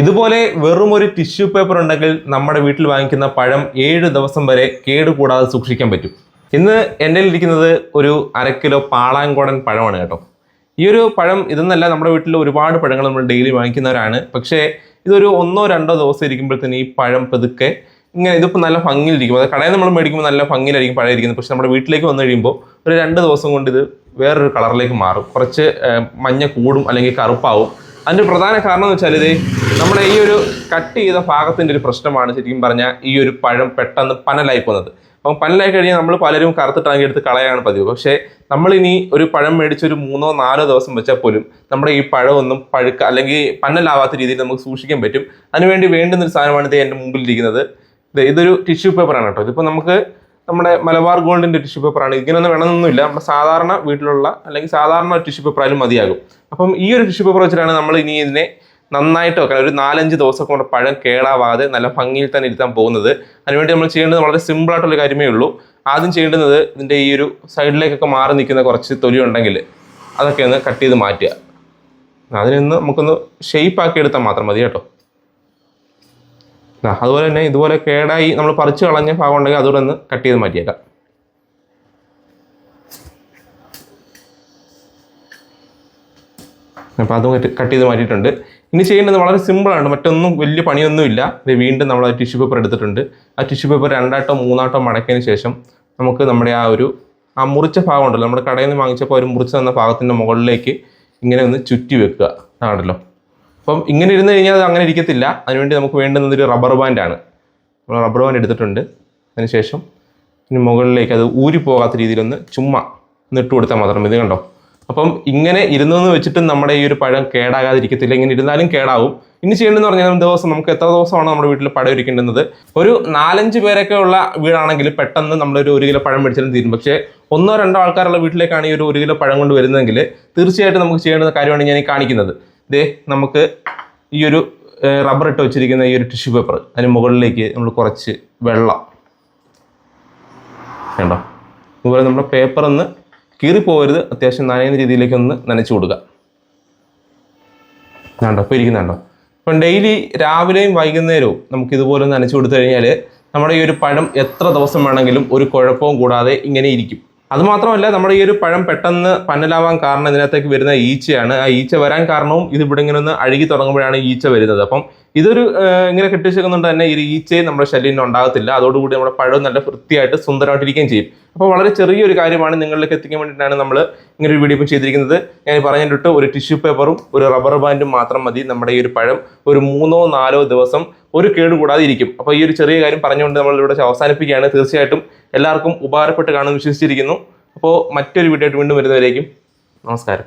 ഇതുപോലെ വെറും ഒരു ടിഷ്യൂ പേപ്പർ ഉണ്ടെങ്കിൽ നമ്മുടെ വീട്ടിൽ വാങ്ങിക്കുന്ന പഴം ഏഴ് ദിവസം വരെ കേടുകൂടാതെ സൂക്ഷിക്കാൻ പറ്റും. ഇന്ന് എന്റെ ഇരിക്കുന്നത് ഒരു അര കിലോ പാളാങ്കോടൻ പഴമാണ് കേട്ടോ. ഈ ഒരു പഴം ഇതെന്നല്ല നമ്മുടെ വീട്ടിൽ ഒരുപാട് പഴങ്ങൾ നമ്മൾ ഡെയിലി വാങ്ങിക്കുന്നവരാണ്. പക്ഷേ ഇതൊരു ഒന്നോ രണ്ടോ ദിവസം ഇരിക്കുമ്പോഴത്തേന് ഈ പഴം പതുക്കെ ഇങ്ങനെ ഇതിപ്പോൾ നല്ല ഭംഗിയിലിരിക്കും. അത് കടയിൽ നമ്മൾ മേടിക്കുമ്പോൾ നല്ല ഭംഗിയിലായിരിക്കും പഴം ഇരിക്കുന്നത് പക്ഷെ നമ്മുടെ വീട്ടിലേക്ക് വന്നു കഴിയുമ്പോൾ ഒരു രണ്ട് ദിവസം കൊണ്ട് ഇത് വേറൊരു കളറിലേക്ക് മാറും. കുറച്ച് മഞ്ഞ കൂടും അല്ലെങ്കിൽ കറുപ്പാവും. അതിന്റെ പ്രധാന കാരണം എന്ന് വെച്ചാൽ ഇത് നമ്മുടെ ഈ ഒരു കട്ട് ചെയ്ത ഭാഗത്തിന്റെ ഒരു പ്രശ്നമാണ് ശരിക്കും പറഞ്ഞാൽ ഈ ഒരു പഴം പെട്ടെന്ന് പനലായി പോകുന്നത്. അപ്പം പനലായി കഴിഞ്ഞാൽ നമ്മൾ പലരും കറുത്തിട്ടാണെങ്കിൽ എടുത്ത് കളയാണ് പതിവ്. പക്ഷേ നമ്മളിനി ഒരു പഴം മേടിച്ച് ഒരു മൂന്നോ നാലോ ദിവസം വെച്ചാൽ പോലും നമ്മുടെ ഈ പഴമൊന്നും പഴുക്ക അല്ലെങ്കിൽ പന്നലാവാത്ത രീതിയിൽ നമുക്ക് സൂക്ഷിക്കാൻ പറ്റും. അതിനുവേണ്ടി വേണ്ടുന്ന ഒരു സാധനമാണ് ഇത് എന്റെ മുമ്പിലിരിക്കുന്നത്. ഇത് ഇതൊരു ടിഷ്യൂ പേപ്പറാണ് കേട്ടോ. ഇതിപ്പോൾ നമുക്ക് നമ്മുടെ മലബാർ ഗോൾഡിന്റെ ടിഷ്യൂ പേപ്പറാണ് ഇങ്ങനെയൊന്നും വേണമെന്നൊന്നുമില്ല നമ്മുടെ സാധാരണ വീട്ടിലുള്ള അല്ലെങ്കിൽ സാധാരണ ടിഷ്യൂ പേപ്പറായാലും മതിയാകും. അപ്പം ഈ ഒരു ടിഷ്യൂ പേപ്പർ വെച്ചിട്ടാണ് നമ്മൾ ഇനി ഇതിനെ നന്നായിട്ട് വെക്കാൻ ഒരു നാലഞ്ച് ദിവസം കൊണ്ട് പഴം കേടാവാതെ നല്ല ഭംഗിയിൽ തന്നെ ഇരുത്താൻ പോകുന്നത്. അതിനുവേണ്ടി നമ്മൾ ചെയ്യേണ്ടത് വളരെ സിമ്പിളായിട്ടുള്ള കാര്യമേ ഉള്ളൂ. ആദ്യം ചെയ്യേണ്ടത് ഇതിന്റെ ഈ ഒരു സൈഡിലേക്കൊക്കെ മാറി നിൽക്കുന്ന കുറച്ച് തൊലി ഉണ്ടെങ്കിൽ അതൊക്കെ ഒന്ന് കട്ട് ചെയ്ത് മാറ്റുക. അതിനൊന്ന് നമുക്കൊന്ന് ഷേപ്പ് ആക്കി എടുത്താൽ മാത്രം മതി കേട്ടോ. അതുപോലെ തന്നെ ഇതുപോലെ കേടായി നമ്മൾ പറിച്ച് കളഞ്ഞ ഭാഗം ഉണ്ടെങ്കിൽ അതുകൂടെ ഒന്ന് കട്ട് ചെയ്ത് മാറ്റിയേക്കാം. അപ്പോൾ അതും കട്ട് ചെയ്ത് മാറ്റിയിട്ടുണ്ട്. ഇനി ചെയ്യേണ്ടത് വളരെ സിമ്പിളാണ് മറ്റൊന്നും വലിയ പണിയൊന്നുമില്ല ഇത് വീണ്ടും നമ്മൾ ആ ടിഷ്യൂ പേപ്പർ എടുത്തിട്ടുണ്ട്. ആ ടിഷ്യൂ പേപ്പർ രണ്ടാട്ടോ മൂന്നാട്ടോ മടക്കിയതിന് ശേഷം നമുക്ക് നമ്മുടെ ആ ഒരു ആ മുറിച്ച ഭാഗം ഉണ്ടല്ലോ. നമ്മുടെ കടയിൽ നിന്ന് വാങ്ങിച്ചപ്പോൾ ഒരു മുറിച്ച് തന്ന ഭാഗത്തിന്റെ മുകളിലേക്ക് ഇങ്ങനെ ഒന്ന് ചുറ്റി വെക്കുക. ആണല്ലോ അപ്പം ഇങ്ങനെ ഇരുന്ന് കഴിഞ്ഞാൽ അത് അങ്ങനെ ഇരിക്കത്തില്ല. അതിനുവേണ്ടി നമുക്ക് വേണ്ടുന്നത് ഒരു റബ്ബർ ബാൻഡാണ് നമ്മൾ റബ്ബർ ബാൻഡ് എടുത്തിട്ടുണ്ട്. അതിനുശേഷം ഇനി മുകളിലേക്ക് അത് ഊരി പോകാത്ത രീതിയിലൊന്ന് ചുമ്മാ നിട്ട് കൊടുത്താൽ മാത്രം ഇത് കണ്ടോ? അപ്പം ഇങ്ങനെ ഇരുന്നെന്ന് വെച്ചിട്ടും നമ്മുടെ ഈ ഒരു പഴം കേടാകാതിരിക്കത്തില്ല. ഇങ്ങനെ ഇരുന്നാലും കേടാവും. ഇനി ചെയ്യേണ്ടതെന്ന് പറഞ്ഞാൽ ദിവസം നമുക്ക് എത്ര ദിവസമാണ് നമ്മുടെ വീട്ടിൽ പഴം ഇരിക്കേണ്ടുന്നത് ഒരു നാലഞ്ച് പേരൊക്കെ ഉള്ള വീടാണെങ്കിൽ പെട്ടെന്ന് നമ്മളൊരു ഒരു കിലോ പഴം മേടിച്ചാലും തീരും. പക്ഷേ ഒന്നോ രണ്ടോ ആൾക്കാരുള്ള വീട്ടിലേക്കാണ് ഈ ഒരു ഒരു കിലോ പഴം കൊണ്ട് വരുന്നതെങ്കിൽ തീർച്ചയായിട്ടും നമുക്ക് ചെയ്യേണ്ട കാര്യമാണ് ഞാൻ ഈ കാണിക്കുന്നത്. ദേ നമുക്ക് ഈ ഒരു റബ്ബർ ഇട്ട് വെച്ചിരിക്കുന്ന ഈ ഒരു ടിഷ്യൂ പേപ്പർ അതിന് മുകളിലേക്ക് നമ്മൾ കുറച്ച് വെള്ളം. വേണ്ട അതുപോലെ നമ്മുടെ പേപ്പർ ഒന്ന് കീറിപ്പോകരുത് അത്യാവശ്യം നനയുന്ന രീതിയിലേക്ക് ഒന്ന് നനച്ചു കൊടുക്കുക. വേണ്ടോ ഇപ്പോൾ ഇരിക്കുന്നുണ്ടോ ഇപ്പം ഡെയിലി രാവിലെയും വൈകുന്നേരവും നമുക്ക് ഇതുപോലെ നനച്ചു കൊടുത്തു കഴിഞ്ഞാൽ നമ്മുടെ ഈ ഒരു പഴം എത്ര ദിവസം വേണമെങ്കിലും ഒരു കുഴപ്പവും കൂടാതെ ഇങ്ങനെ ഇരിക്കും. അതുമാത്രമല്ല നമ്മുടെ ഈ ഒരു പഴം പെട്ടെന്ന് പന്നലാവാൻ കാരണം ഇതിനകത്തേക്ക് വരുന്ന ഈച്ചയാണ്. ആ ഈച്ച വരാൻ കാരണവും ഇത് ഇവിടെ ഇങ്ങനെ ഒന്ന് അഴുകി തുടങ്ങുമ്പോഴാണ് ഈച്ച വരുന്നത്. അപ്പം ഇതൊരു ഇങ്ങനെ കെട്ടിച്ചേക്കുന്നുണ്ട് തന്നെ ഈ ഈച്ചയും നമ്മുടെ ശല്യം ഉണ്ടാകത്തില്ല. അതോടുകൂടി നമ്മുടെ പഴം നല്ല വൃത്തിയായിട്ട് സുന്ദരമായിട്ടിരിക്കുകയും ചെയ്യും. അപ്പോൾ വളരെ ചെറിയൊരു കാര്യമാണ് നിങ്ങളിലേക്ക് എത്തിക്കാൻ വേണ്ടിയിട്ടാണ് നമ്മൾ ഇങ്ങനെ ഒരു വീഡിയോ ചെയ്തിരിക്കുന്നത്. ഞാൻ പറഞ്ഞിട്ട് ഒരു ടിഷ്യൂ പേപ്പറും ഒരു റബ്ബർ ബാൻഡും മാത്രം മതി. നമ്മുടെ ഈ ഒരു പഴം ഒരു മൂന്നോ നാലോ ദിവസം ഒരു കേടുകൂടാതെ ഇരിക്കും. അപ്പോൾ ഈ ഒരു ചെറിയ കാര്യം പറഞ്ഞുകൊണ്ട് നമ്മൾ ഇവിടെ അവസാനിപ്പിക്കുകയാണ്. തീർച്ചയായിട്ടും എല്ലാവർക്കും ഉപകാരപ്പെട്ട് കാണുമെന്ന് വിശ്വസിച്ചിരിക്കുന്നു. അപ്പോൾ മറ്റൊരു വീഡിയോ ആയിട്ട് വീണ്ടും വരുന്നവരേക്കും നമസ്കാരം.